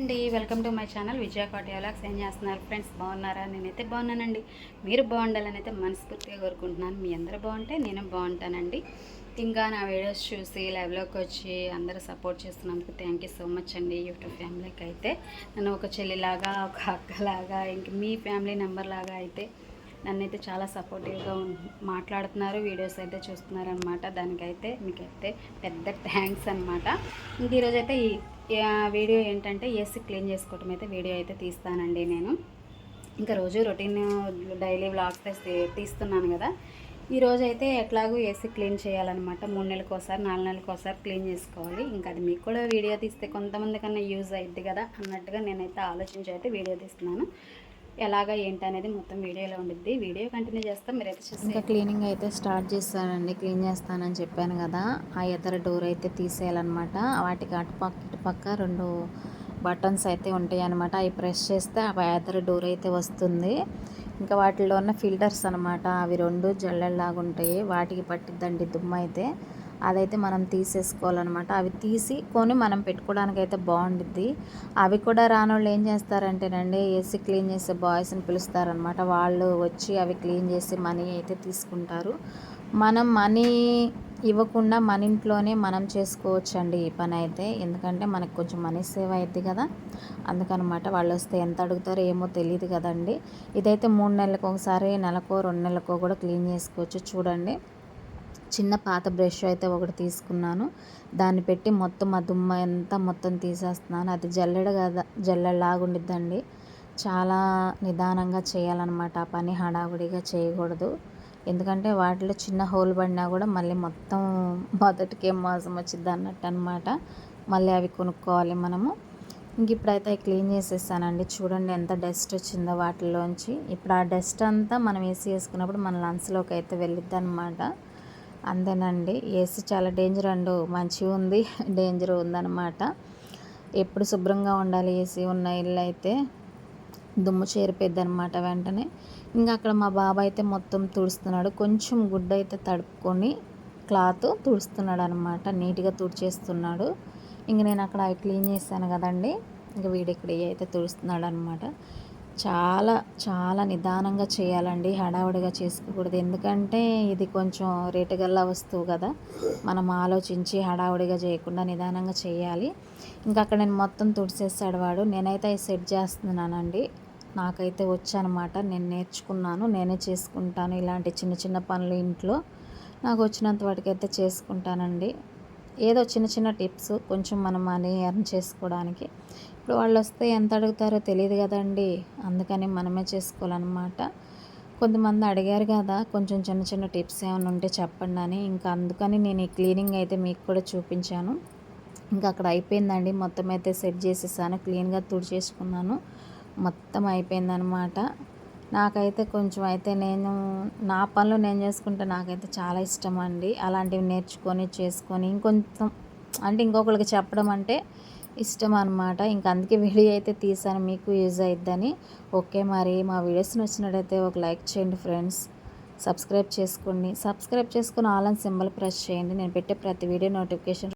అండి welcome to my channel Vijaya కాటియాలాక్స్ ఏం చేస్తున్నారు ఫ్రెండ్స్? బాగున్నారా? నేనైతే బాగున్నానండి. మీరు బాగుండాలని అయితే మనస్ఫూర్తిగా కోరుకుంటున్నాను. మీ అందరూ బాగుంటే నేను బాగుంటానండి. ఇంకా నా వీడియోస్ చూసి లైవ్లోకి వచ్చి అందరూ సపోర్ట్ చేస్తున్నందుకు థ్యాంక్ యూ సో మచ్ అండి. యూట్యూబ్ ఫ్యామిలీకి అయితే నన్ను ఒక చెల్లిలాగా ఒక అక్కలాగా ఇంక మీ ఫ్యామిలీ మెంబర్ లాగా అయితే నన్ను అయితే చాలా సపోర్టివ్గా మాట్లాడుతున్నారు వీడియోస్ అయితే చూస్తున్నారు అనమాట దానికైతే మీకైతే పెద్ద థ్యాంక్స్ అనమాట ఇంక ఈరోజైతే ఈ వీడియో ఏంటంటే ఏసీ క్లీన్ చేసుకోవటం అయితే వీడియో అయితే తీస్తానండి నేను. ఇంకా రోజు రొటీన్ డైలీ వ్లాగ్స్ తీస్తున్నాను కదా. ఈరోజు అయితే ఎట్లాగూ ఏసీ క్లీన్ చేయాలన్నమాట. మూడు నెలలకు ఒకసారి నాలుగు నెలలకు ఒకసారి క్లీన్ చేసుకోవాలి. ఇంకా అది మీకు కూడా వీడియో తీస్తే కొంతమంది కన్నా యూజ్ అయింది కదా అన్నట్టుగా నేనైతే ఆలోచించి అయితే వీడియో తీస్తున్నాను. ఎలాగా ఏంటి అనేది మొత్తం వీడియోలో ఉండిద్ది. వీడియో కంటిన్యూ చేస్తాం. మీరైతే చూసి ఇంకా క్లీనింగ్ అయితే స్టార్ట్ చేస్తానండి. క్లీన్ చేస్తానని చెప్పాను కదా. ఆ ఇతర డోర్ అయితే తీసేయాలన్నమాట. వాటికి అటుపక్క ఇటుపక్క రెండు బటన్స్ అయితే ఉంటాయి అనమాట అవి ప్రెస్ చేస్తే ఆ ఇతర డోర్ అయితే వస్తుంది. ఇంకా వాటిలో ఉన్న ఫిల్టర్స్ అనమాట అవి రెండు జల్లెల్లాగా ఉంటాయి. వాటికి పట్టిద్దండి దుమ్ము అయితే. అదైతే మనం తీసేసుకోవాలన్నమాట. అవి తీసి కొని మనం పెట్టుకోవడానికి అయితే బాగుంటుంది అవి కూడా రానోళ్ళు ఏం చేస్తారంటేనండి ఏసీ క్లీన్ చేసే బాయ్స్ని పిలుస్తారనమాట వాళ్ళు వచ్చి అవి క్లీన్ చేసి మనీ అయితే తీసుకుంటారు. మనం మనీ ఇవ్వకుండా మన ఇంట్లోనే మనం చేసుకోవచ్చు అండి ఈ పని అయితే. ఎందుకంటే మనకు కొంచెం మనీ సేవ్ అవుద్ది కదా. అందుకనమాట వాళ్ళు వస్తే ఎంత అడుగుతారో ఏమో తెలియదు కదండి. ఇదైతే మూడు నెలలకు ఒకసారి నెలకో రెండు నెలలకో కూడా క్లీన్ చేసుకోవచ్చు. చూడండి. చిన్న పాత బ్రష్ అయితే ఒకటి తీసుకున్నాను. దాన్ని పెట్టి మొత్తం ఆ దుమ్మ అంతా మొత్తం తీసేస్తున్నాను. అది జల్లెడ కదా జల్లెడలాగా ఉండిద్దండి. చాలా నిదానంగా చేయాలన్నమాట. ఆ పని హడావుడిగా చేయకూడదు. ఎందుకంటే వాటిలో చిన్న హోల్ పడినా కూడా మళ్ళీ మొత్తం మొదటికే మోసం వచ్చింది అన్నట్టు అనమాట మళ్ళీ అవి కొనుక్కోవాలి మనము. ఇంక ఇప్పుడైతే క్లీన్ చేసేసానండి. చూడండి ఎంత డస్ట్ వచ్చిందో వాటిలోంచి. ఇప్పుడు ఆ డస్ట్ అంతా మనం వేసి వేసుకున్నప్పుడు మన లంగ్స్లోకి అయితే వెళ్ళిద్ది అనమాట అంతేనండి. ఏసీ చాలా డేంజర్ అండు మంచిగా ఉంది. డేంజర్ ఉందన్నమాట. ఎప్పుడు శుభ్రంగా ఉండాలి ఏసీ ఉన్న ఇల్లు అయితే? దుమ్ము చేరిపోద్ది అనమాట వెంటనే. ఇంకా అక్కడ మా బాబాయ్ అయితే మొత్తం తుడుస్తున్నాడు. కొంచెం గుడ్డ అయితే తడుపుకొని క్లాత్ తుడుస్తున్నాడు అనమాట నీట్గా తుడిచేస్తున్నాడు. ఇంక నేను అక్కడ అవి క్లీన్ చేశాను కదండి. ఇంక వీడు ఇక్కడ అయితే తుడుస్తున్నాడు అనమాట చాలా చాలా నిదానంగా చేయాలండి హడావుడిగా చేసుకోకూడదు. ఎందుకంటే ఇది కొంచెం రేటు గల్లా వస్తువు కదా. మనం ఆలోచించి హడావుడిగా చేయకుండా నిదానంగా చేయాలి. ఇంకా అక్కడ నేను మొత్తం తుడిసేస్తాడు వాడు. నేనైతే అవి సెట్ చేస్తున్నానండి. నాకైతే వచ్చానమాట. నేను నేర్చుకున్నాను నేనే చేసుకుంటాను. ఇలాంటి చిన్న చిన్న పనులు ఇంట్లో నాకు వచ్చినంత వాటికైతే చేసుకుంటానండి. ఏదో చిన్న చిన్న టిప్స్ కొంచెం మనం మనీ ఎర్న్ చేసుకోవడానికి. ఇప్పుడు వాళ్ళు వస్తే ఎంత అడుగుతారో తెలియదు కదండి. అందుకని మనమే చేసుకోవాలన్నమాట. కొంతమంది అడిగారు కదా కొంచెం చిన్న చిన్న టిప్స్ ఏమైనా ఉంటే చెప్పండి అని. ఇంకా అందుకని నేను ఈ క్లీనింగ్ అయితే మీకు కూడా చూపించాను. ఇంకా అక్కడ అయిపోయిందండి. మొత్తం అయితే సెట్ చేసేసాను. క్లీన్గా తుడిచేసుకున్నాను. మొత్తం అయిపోయిందనమాట నాకైతే కొంచెం అయితే నేను నా పనులు నేను చేసుకుంటే నాకైతే చాలా ఇష్టం అండి అలాంటివి నేర్చుకొని చేసుకొని ఇంకొంచెం అంటే ఇంకొకరికి చెప్పడం అంటే ఇష్టం అనమాట ఇంకా అందుకే వీడియో అయితే తీసాను మీకు యూజ్ అయిద్దని. ఓకే మరి మా వీడియోస్ నచ్చినట్టయితే ఒక లైక్ చేయండి ఫ్రెండ్స్. సబ్స్క్రైబ్ చేసుకోండి. సబ్స్క్రైబ్ చేసుకుని ఆల్ అండ్ సింబల్ ప్రెస్ చేయండి. నేను పెట్టే ప్రతి వీడియో నోటిఫికేషన్